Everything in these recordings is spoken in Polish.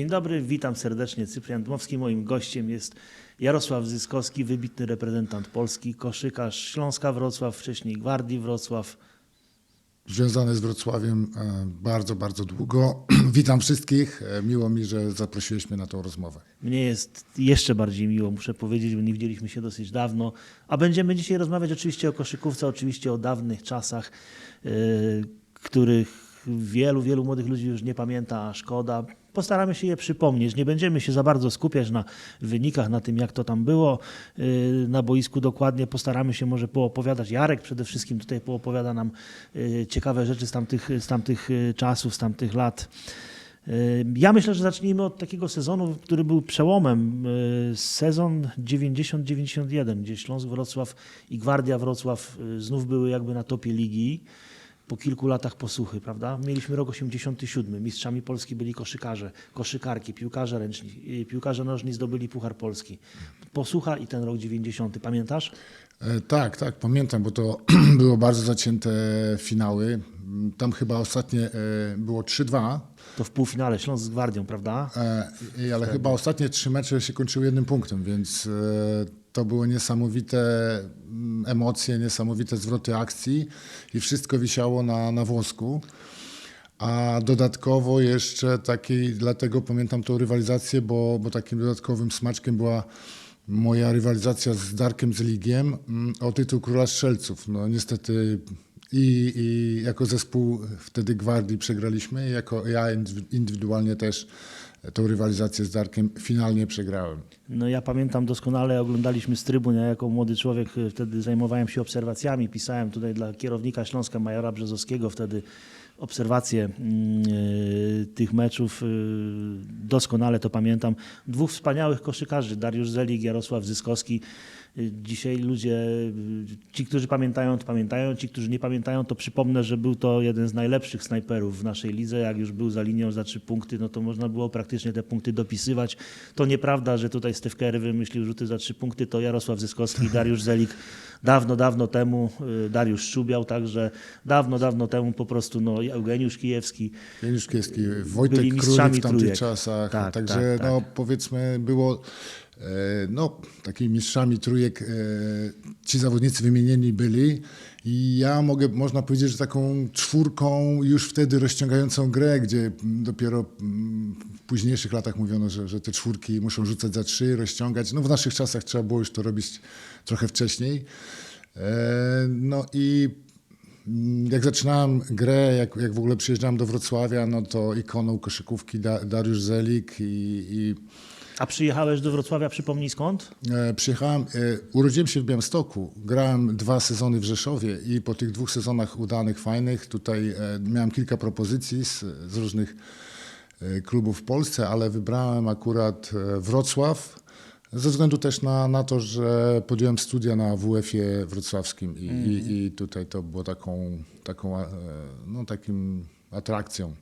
Dzień dobry, witam serdecznie. Cyprian Dmowski. Moim gościem jest Jarosław Zyskowski, wybitny reprezentant Polski, koszykarz Śląska Wrocław, wcześniej Gwardii Wrocław. Związany z Wrocławiem e, bardzo, bardzo długo. Witam wszystkich. E, Miło mi, że zaprosiłeś mnie na tą rozmowę. Mnie jest jeszcze bardziej miło, muszę powiedzieć, bo nie widzieliśmy się dosyć dawno. A będziemy dzisiaj rozmawiać oczywiście o koszykówce, oczywiście o dawnych czasach, yy, których wielu, wielu młodych ludzi już nie pamięta, szkoda. Postaramy się je przypomnieć. Nie będziemy się za bardzo skupiać na wynikach, na tym, jak to tam było yy, na boisku dokładnie. Postaramy się może poopowiadać. Jarek przede wszystkim tutaj poopowiada nam yy, ciekawe rzeczy z tamtych, z tamtych yy, czasów, z tamtych lat. Ja myślę, że zacznijmy od takiego sezonu, który był przełomem. Y, Sezon 90-91, gdzie Śląsk Wrocław i Gwardia Wrocław y, znów były jakby na topie ligi. Po kilku latach posłuchy, prawda? Mieliśmy rok 87. Mistrzami Polski byli koszykarze, koszykarki, piłkarze ręczni, y, piłkarze nożni zdobyli Puchar Polski. Posłucha i ten rok 90. Pamiętasz? E, Tak, tak, pamiętam, bo to było bardzo zacięte finały. Tam chyba ostatnie e, było 3-2, To w półfinale Śląsk z Gwardią, prawda? e, ale chyba ostatnie trzy mecze się kończyły jednym punktem, więc e, to były niesamowite mm, emocje, niesamowite zwroty akcji i wszystko wisiało na, na włosku. A dodatkowo jeszcze takiej, dlatego pamiętam tą rywalizację, bo, bo takim dodatkowym smaczkiem była moja rywalizacja z Darkiem Zeligiem mm, o tytuł Króla Strzelców. No niestety i, i jako zespół wtedy Gwardii przegraliśmy, jako ja indywi- indywidualnie też tą rywalizację z Darkiem finalnie przegrałem. No ja pamiętam doskonale, oglądaliśmy z trybun, ja jako młody człowiek y, wtedy zajmowałem się obserwacjami, pisałem tutaj dla kierownika Śląska Majora Brzezowskiego wtedy obserwacje mm, y, tych meczów. y, Doskonale to pamiętam. Dwóch wspaniałych koszykarzy, Dariusz Zelik, Jarosław Zyskowski. Y, Dzisiaj ludzie, ci, którzy pamiętają, to pamiętają, ci, którzy nie pamiętają, to przypomnę, że był to jeden z najlepszych snajperów w naszej lidze. Jak już był za linią za trzy punkty, no to można było praktycznie te punkty dopisywać. To nieprawda, że tutaj Steve Kerr wymyślił rzuty za trzy punkty, to Jarosław Zyskowski i Dariusz Zelik dawno, dawno temu, y, Dariusz Szubiał, także dawno, dawno temu po prostu no, Eugeniusz Kijewski. Janusz Kieski, Wojtek mistrzami w tamtych trójek. czasach. Tak, Także tak, no, tak. powiedzmy było no, takimi mistrzami trójek e, ci zawodnicy wymienieni byli. I ja mogę, można powiedzieć, że taką czwórką już wtedy rozciągającą grę, gdzie dopiero mm, w późniejszych latach mówiono, że, że te czwórki muszą rzucać za trzy, rozciągać. No w naszych czasach trzeba było już to robić trochę wcześniej. E, No i Mm, Jak zaczynałem grę, jak, jak w ogóle przyjeżdżałem do Wrocławia, no to ikoną koszykówki da, Dariusz Zelik i, i A przyjechałeś do Wrocławia, przypomnij skąd? e, przyjechałem, e, urodziłem się w Białymstoku, grałem dwa sezony w Rzeszowie i po tych dwóch sezonach udanych, fajnych, tutaj e, miałem kilka propozycji z, z różnych e, klubów w Polsce, ale wybrałem akurat e, Wrocław, ze względu też na, na to, że podjąłem studia na WF-ie wrocławskim i, i, i tutaj to było taką, taką e, no, takim atrakcją.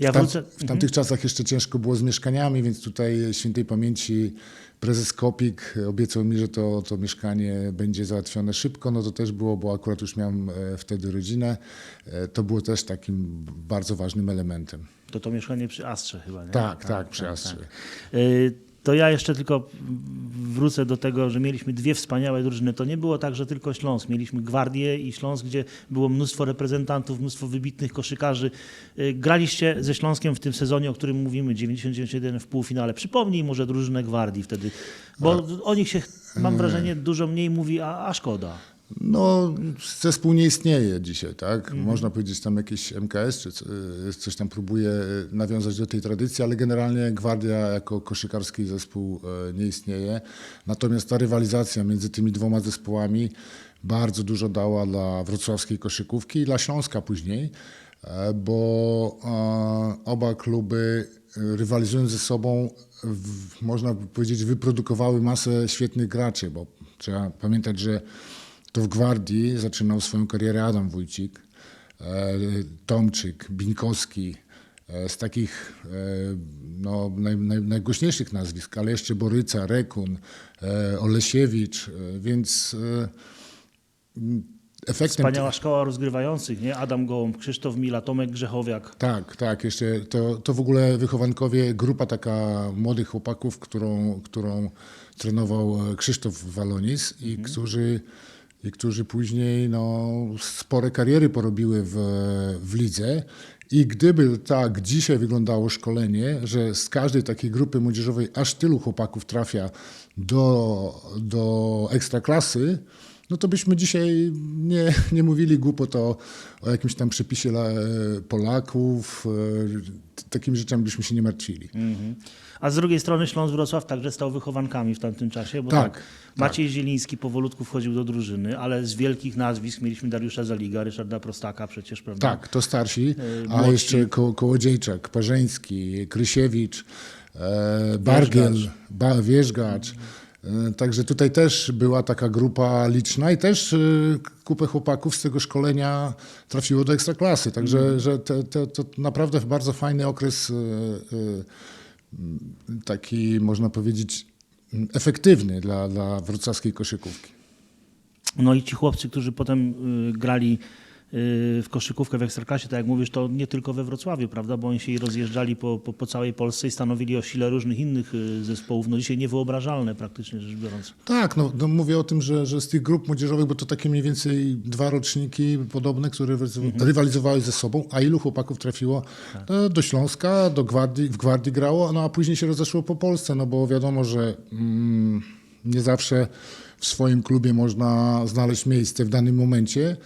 Ja w, tam, wrócę. w tamtych czasach jeszcze ciężko było z mieszkaniami, więc tutaj świętej pamięci prezes Kopik obiecał mi, że to, to mieszkanie będzie załatwione szybko. No to też było, bo akurat już miałem e, wtedy rodzinę. E, To było też takim bardzo ważnym elementem. To to mieszkanie przy Astrze chyba, nie? Tak, tak, przy Astrze. Y, To ja jeszcze tylko wrócę do tego, że mieliśmy dwie wspaniałe drużyny. To nie było tak, że tylko Śląsk. Mieliśmy Gwardię i Śląsk, gdzie było mnóstwo reprezentantów, mnóstwo wybitnych koszykarzy. Y, Graliście ze Śląskiem w tym sezonie, o którym mówimy, 90-91 w półfinale. Przypomnij może drużynę Gwardii wtedy, bo o nich się, mam wrażenie, dużo mniej mówi, a, a szkoda. No, zespół nie istnieje dzisiaj, tak? Można powiedzieć tam jakiś MKS czy y, coś tam próbuje y, nawiązać do tej tradycji, ale generalnie Gwardia jako koszykarski zespół y, nie istnieje. Natomiast ta rywalizacja między tymi dwoma zespołami bardzo dużo dała dla wrocławskiej koszykówki i dla Śląska później, e, bo e, oba kluby rywalizując ze sobą, można powiedzieć, wyprodukowały masę świetnych graczy, bo trzeba pamiętać, że to w Gwardii zaczynał swoją karierę Adam Wójcik, e, Tomczyk, Binkowski, e, z takich e, no, naj, naj, najgłośniejszych nazwisk, ale jeszcze Boryca, Rekun, Olesiewicz, więc e, m, efektem... Wspaniała szkoła rozgrywających, nie? Adam Gołąb, Krzysztof Mila, Tomek Grzechowiak. Tak, tak. Jeszcze to, to w ogóle wychowankowie, grupa taka młodych chłopaków, którą, którą trenował Krzysztof Walonis i którzy i którzy później no, spore kariery porobiły w, w lidze. I gdyby tak dzisiaj wyglądało szkolenie, że z każdej takiej grupy młodzieżowej aż tylu chłopaków trafia do, do ekstraklasy, no to byśmy dzisiaj nie, nie mówili głupot o, o jakimś tam przepisie la- Polaków. e, Takimi rzeczami byśmy się nie martwili. Mhm. A z drugiej strony Śląsk Wrocław także stał wychowankami w tamtym czasie, bo tak, Tak, Maciej Zieliński powolutku wchodził do drużyny, ale z wielkich nazwisk mieliśmy Dariusza Zaliga, Ryszarda Prostaka przecież, prawda? Tak, to starsi, E, a młodsi. jeszcze Ko- Kołodziejczak, Parzeński, Krysiewicz, e, Bargiel, ba, Wierzgacz. E, Także tutaj też była taka grupa liczna i też e, kupę chłopaków z tego szkolenia trafiło do ekstraklasy. Także Mhm. że te, te, to naprawdę bardzo fajny okres, e, e, taki można powiedzieć efektywny dla, dla wrocławskiej koszykówki. No i ci chłopcy, którzy potem y, grali w koszykówkę w Ekstraklasie, tak jak mówisz, to nie tylko we Wrocławiu, prawda, bo oni się rozjeżdżali po, po, po całej Polsce i stanowili o sile różnych innych y, zespołów, no dzisiaj niewyobrażalne praktycznie rzecz biorąc. Tak, no, no mówię o tym, że, że z tych grup młodzieżowych, bo to takie mniej więcej dwa roczniki podobne, które rywalizowały- rywalizowały ze sobą, a ilu chłopaków trafiło e, do Śląska, do Gwardii, w Gwardii grało, no a później się rozeszło po Polsce, no bo wiadomo, że mm, nie zawsze w swoim klubie można znaleźć miejsce w danym momencie,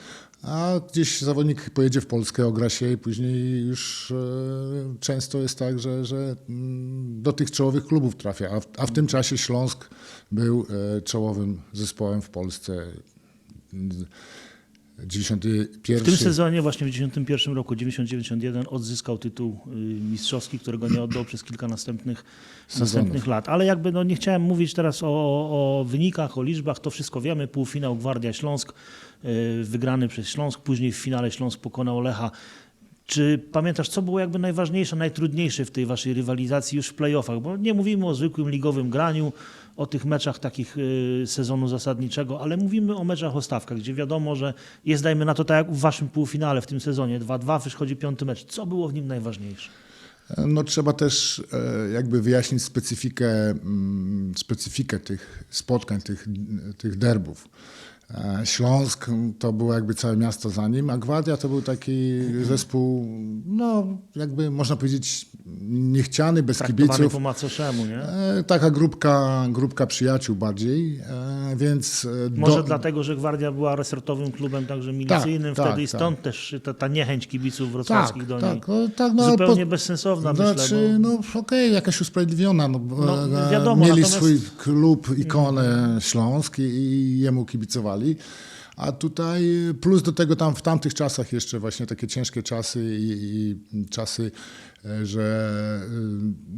a gdzieś zawodnik pojedzie w Polskę, ogra się i później już e, często jest tak, że, że mm, do tych czołowych klubów trafia. A w, a w tym czasie Śląsk był e, czołowym zespołem w Polsce. Mm, 91. W tym sezonie, właśnie w 91 roku, 90-91, odzyskał tytuł y, mistrzowski, którego nie oddał przez kilka następnych, następnych lat. Ale jakby no, nie chciałem mówić teraz o, o wynikach, o liczbach, to wszystko wiemy. Półfinał Gwardia Śląsk, y, wygrany przez Śląsk, później w finale Śląsk pokonał Lecha. Czy pamiętasz, co było jakby najważniejsze, najtrudniejsze w tej waszej rywalizacji już w playoffach? Bo nie mówimy o zwykłym ligowym graniu, o tych meczach takich y, sezonu zasadniczego, ale mówimy o meczach o stawkach, gdzie wiadomo, że jest, dajmy na to tak jak w waszym półfinale w tym sezonie, 2-2, wychodzi piąty mecz. Co było w nim najważniejsze? No trzeba też e, jakby wyjaśnić specyfikę, mm, specyfikę tych spotkań, tych, tych derbów. E, Śląsk to było jakby całe miasto za nim, a Gwardia to był taki zespół, no jakby można powiedzieć niechciany, bez Traktowany kibiców. po macoszemu, nie? E, Taka grupka, grupka przyjaciół bardziej, e, więc... e, Może do- dlatego, że Gwardia była resortowym klubem także milicyjnym tak, wtedy i tak. stąd też ta, ta niechęć kibiców wrocławskich tak, do niej. tak, o, tak, no, Zupełnie po- bezsensowna, Znaczy, myślę. Bo... no okej, jakaś usprawiedliwiona. No, No, wiadomo, mieli natomiast- swój klub, ikonę Śląsk i, i jemu kibicowali. A tutaj plus do tego tam w tamtych czasach jeszcze właśnie takie ciężkie czasy i, i czasy, e, że e,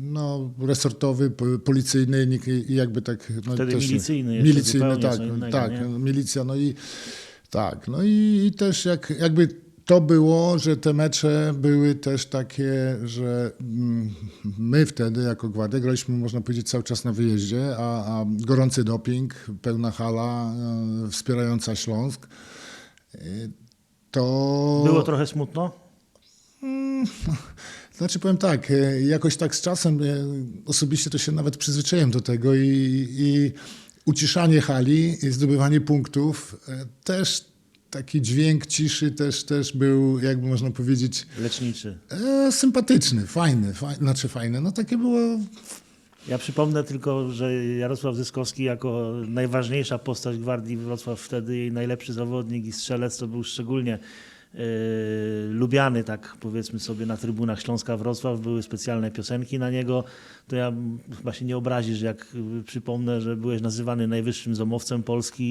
no, resortowy, po- policyjny jakby tak... No, Wtedy też, milicyjny Milicyjny, tak, innego, tak, nie? milicja, no i tak, no i, i też jak, jakby to było, że te mecze były też takie, że mm, my wtedy jako Gwardia graliśmy, można powiedzieć, cały czas na wyjeździe, a, a gorący doping, pełna hala, e, wspierająca Śląsk. E, To... Było trochę smutno? Znaczy powiem tak, e, jakoś tak z czasem osobiście to się nawet przyzwyczaiłem do tego i, i uciszanie hali i zdobywanie punktów też taki dźwięk ciszy też, też był, jakby można powiedzieć, Leczniczy. e, sympatyczny, fajny, fajny, znaczy fajny, no takie było, Ja przypomnę tylko, że Jarosław Zyskowski jako najważniejsza postać Gwardii Wrocław wtedy, jej najlepszy zawodnik i strzelec, to był szczególnie lubiany, tak powiedzmy sobie, na trybunach Śląska Wrocław. Były specjalne piosenki na niego. To ja chyba się nie obrazisz, jak y, przypomnę, że byłeś nazywany najwyższym zomowcem Polski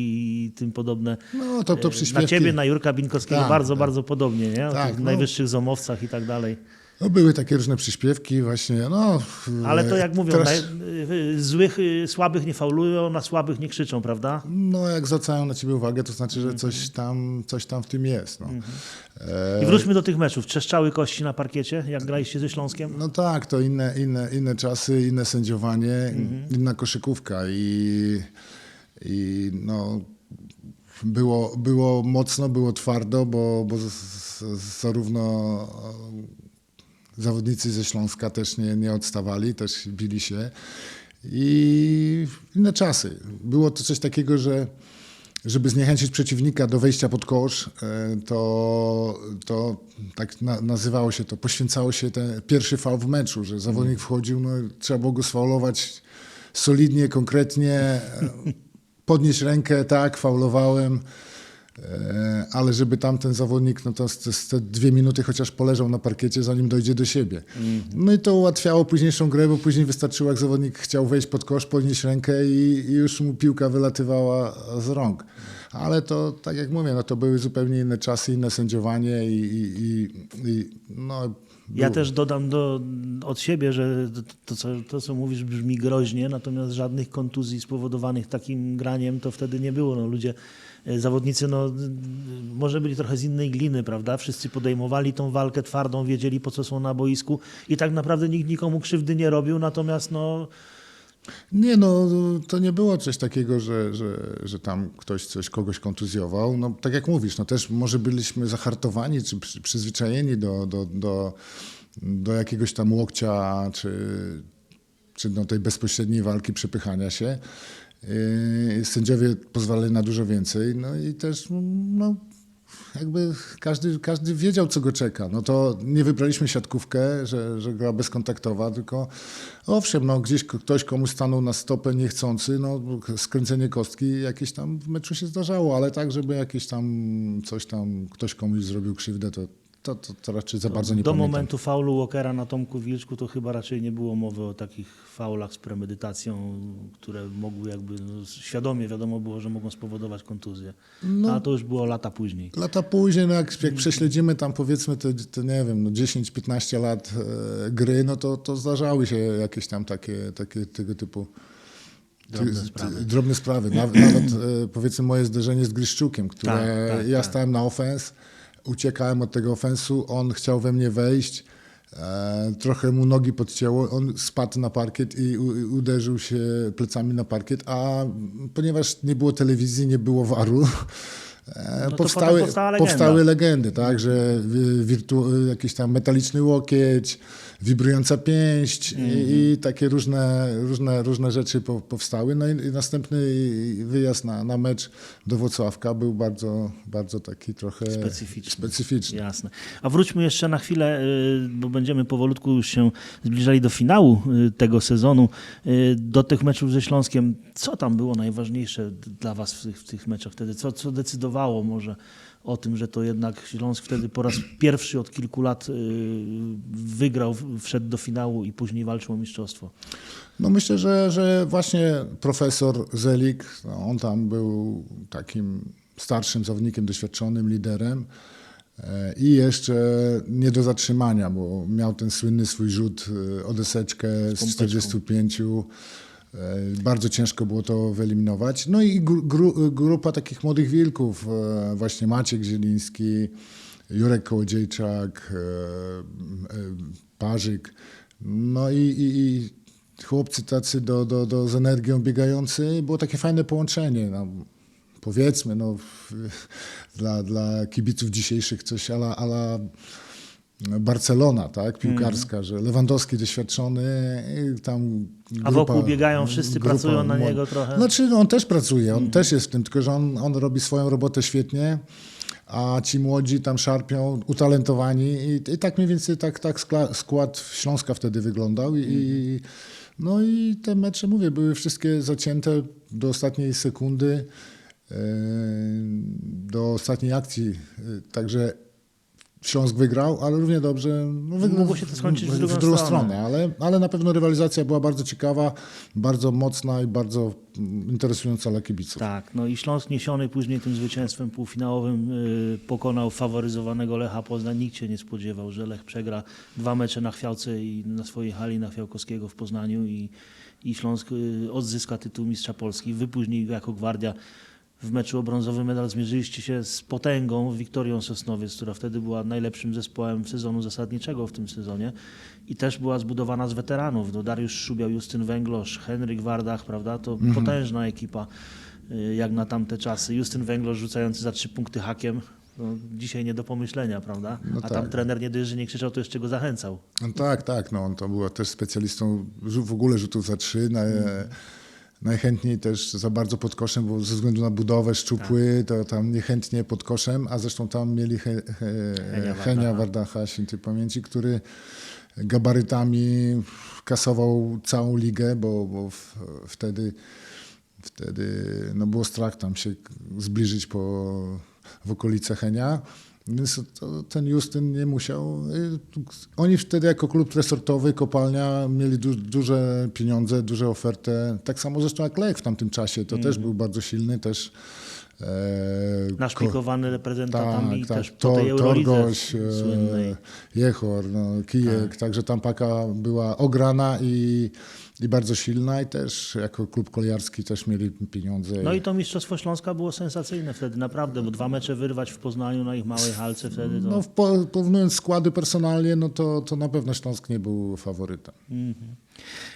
i tym podobne. no to, to E, przyśpiewki. Na ciebie, na Jurka Binkowskiego Tak, bardzo, tak. bardzo podobnie, nie? O Tak, tych no. najwyższych zomowcach i tak dalej. No, były takie różne przyśpiewki właśnie, no. Ale to e, jak mówią, teraz- y, złych, y, słabych nie faulują, na słabych nie krzyczą, prawda? No, jak zwracają na ciebie uwagę, to znaczy, że coś tam, coś tam w tym jest. No. E, I wróćmy do tych meczów. Trzeszczały kości na parkiecie, jak graliście ze Śląskiem? No tak, to inne, inne, inne czasy, inne sędziowanie, inna koszykówka i, i no, było, było mocno, było twardo, bo, bo zarówno e, zawodnicy ze Śląska też nie, nie odstawali, też bili się. I inne czasy. Było to coś takiego, że żeby zniechęcić przeciwnika do wejścia pod kosz, e, to, to tak na, nazywało się to, poświęcało się ten pierwszy faul w meczu, że zawodnik wchodził, no, trzeba było go sfaulować solidnie, konkretnie, e, podnieść rękę, tak, faulowałem, ale żeby tamten zawodnik no to te dwie minuty chociaż poleżał na parkiecie, zanim dojdzie do siebie. No i to ułatwiało późniejszą grę, bo później wystarczyło, jak zawodnik chciał wejść pod kosz, podnieść rękę i, i już mu piłka wylatywała z rąk. Ale to, tak jak mówię, no to były zupełnie inne czasy, inne sędziowanie i, i, i, i no... Ja też dodam do, od siebie, że to, co, to, co mówisz, brzmi groźnie, natomiast żadnych kontuzji spowodowanych takim graniem to wtedy nie było. No, ludzie, e, zawodnicy, no, może byli trochę z innej gliny, prawda? Wszyscy podejmowali tą walkę twardą, wiedzieli po co są na boisku i tak naprawdę nikt nikomu krzywdy nie robił, natomiast no, Nie, no to nie było coś takiego, że, że, że tam ktoś coś kogoś kontuzjował. No tak jak mówisz, no też może byliśmy zahartowani czy przy- przyzwyczajeni do, do, do, do jakiegoś tam łokcia czy, czy do tej bezpośredniej walki, przepychania się. Yy, Sędziowie pozwalali na dużo więcej, no i też no, jakby każdy, każdy wiedział, co go czeka. No to nie wybraliśmy siatkówkę, że, że gra bezkontaktowa, tylko owszem, no gdzieś ktoś komuś stanął na stopę niechcący, no skręcenie kostki jakieś tam w meczu się zdarzało, ale tak, żeby jakieś tam coś tam, ktoś komuś zrobił krzywdę, to, to, to, to raczej za bardzo nie do pamiętam. momentu faulu Walkera na Tomku Wilczku to chyba raczej nie było mowy o takich faulach z premedytacją, które mogły jakby no, świadomie wiadomo było, że mogą spowodować kontuzję. No. A to już było lata później. Lata później, no jak, jak prześledzimy tam powiedzmy te, te nie wiem, no 10-15 lat e, gry, no to, to zdarzały się jakieś tam takie, takie tego typu Drobne sprawy. drobne sprawy. Nawet, nawet powiedzmy moje zderzenie z Gryszczukiem, które Tak, tak, ja tak. stałem na ofens, uciekałem od tego ofensu, on chciał we mnie wejść, e, trochę mu nogi podcięło, on spadł na parkiet i u, uderzył się plecami na parkiet, a ponieważ nie było telewizji, nie było waru, e, No powstały, legenda. powstały legendy, tak, że wi- wirtu, jakiś tam metaliczny łokieć, wibrująca pięść i, Mhm. i takie różne, różne, różne rzeczy po, powstały. No i, i następny wyjazd na, na mecz do Włocławka był bardzo, bardzo taki trochę Specyficzny. specyficzny. Jasne. A wróćmy jeszcze na chwilę, y, bo będziemy powolutku już się zbliżali do finału y, tego sezonu, y, do tych meczów ze Śląskiem. Co tam było najważniejsze dla Was w tych, w tych meczach wtedy? Co, co decydowało może o tym, że to jednak Śląsk wtedy po raz pierwszy od kilku lat y, wygrał, wszedł do finału i później walczył o mistrzostwo? No myślę, że, że właśnie profesor Zelik, no on tam był takim starszym zawodnikiem, doświadczonym liderem e, i jeszcze nie do zatrzymania, bo miał ten słynny swój rzut e, o deseczkę z pompeczką. 45. e, Bardzo ciężko było to wyeliminować. No i gru, gru, grupa takich młodych wilków, e, właśnie Maciek Zieliński, Jurek Kołodziejczak, e, Parzyk. No i, i, i chłopcy tacy do, do, do, z energią biegający. Było takie fajne połączenie. No, powiedzmy, no, dla, dla kibiców dzisiejszych coś ala, ala Barcelona, tak, piłkarska, że Lewandowski doświadczony, tam A wokół biegają wszyscy, pracują na niego trochę? Znaczy, no, on też pracuje, on też jest w tym, tylko że on, on robi swoją robotę świetnie, a ci młodzi tam szarpią, utalentowani i, i tak mniej więcej tak, tak skład Śląska wtedy wyglądał i, i no i te mecze, mówię, były wszystkie zacięte do ostatniej sekundy, e, do ostatniej akcji, E, także Śląsk wygrał, ale równie dobrze no, Mogło się to skończyć w drugą drugą stronę. stronę, ale, ale na pewno rywalizacja była bardzo ciekawa, bardzo mocna i bardzo interesująca dla kibiców. Tak, no i Śląsk niesiony później tym zwycięstwem półfinałowym y, pokonał faworyzowanego Lecha Poznań. Nikt się nie spodziewał, że Lech przegra dwa mecze na Chwiałce i na swojej hali na Chwiałkowskiego w Poznaniu i, i Śląsk y, odzyska tytuł mistrza Polski. Wy później jako gwardia w meczu o brązowy medal zmierzyliście się z potęgą Wiktorią Sosnowiec, która wtedy była najlepszym zespołem sezonu zasadniczego w tym sezonie i też była zbudowana z weteranów. No Dariusz Szubiał, Justyn Węglosz, Henryk Wardach, prawda? To potężna ekipa. y, jak na tamte czasy. Justyn Węglarz rzucający za trzy punkty hakiem. No, dzisiaj nie do pomyślenia, prawda? No A tam tak. trener nie dość, że nie krzyczał, to jeszcze go zachęcał. No tak, tak, no on to był też specjalistą w ogóle rzutów za trzy. Na, Najchętniej też za bardzo pod koszem, bo ze względu na budowę szczupły, to tam niechętnie pod koszem, a zresztą tam mieli he, he, Henia. Wardacha, świętej pamięci, który gabarytami kasował całą ligę, bo, bo w, wtedy, wtedy no było strach tam się zbliżyć po, w okolice Henia. Więc to, ten Justyn nie musiał. y, Oni wtedy jako klub resortowy, kopalnia, mieli du, duże pieniądze, duże ofertę. Tak samo zresztą jak Lech w tamtym czasie. To też był bardzo silny, też e, Naszpikowany reprezentantami tak, tak. też po tej Torgoś, e, słynnej. Jechor, no, Kijek, także tam paka była ograna i, i bardzo silna i też jako klub kolejarski też mieli pieniądze. No i to Mistrzostwo Śląska było sensacyjne wtedy, naprawdę, bo dwa mecze wyrwać w Poznaniu na ich małej halce wtedy to... No, w po, porównując składy personalnie, no to, to na pewno Śląsk nie był faworytem.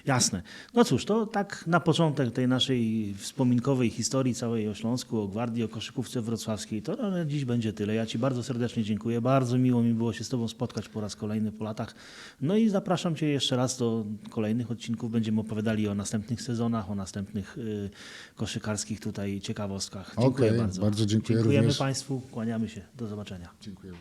Jasne. No cóż, to tak na początek tej naszej wspominkowej historii całej o Śląsku, o Gwardii, o koszykówce wrocławskiej. To na dziś będzie tyle. Ja Ci bardzo serdecznie dziękuję. Bardzo miło mi było się z Tobą spotkać po raz kolejny po latach. No i zapraszam Cię jeszcze raz do kolejnych odcinków. Będziemy opowiadali o następnych sezonach, o następnych y, koszykarskich tutaj ciekawostkach. Dziękuję Okej, bardzo. bardzo dziękuję Dziękujemy również. Państwu. Kłaniamy się. Do zobaczenia. Dziękuję.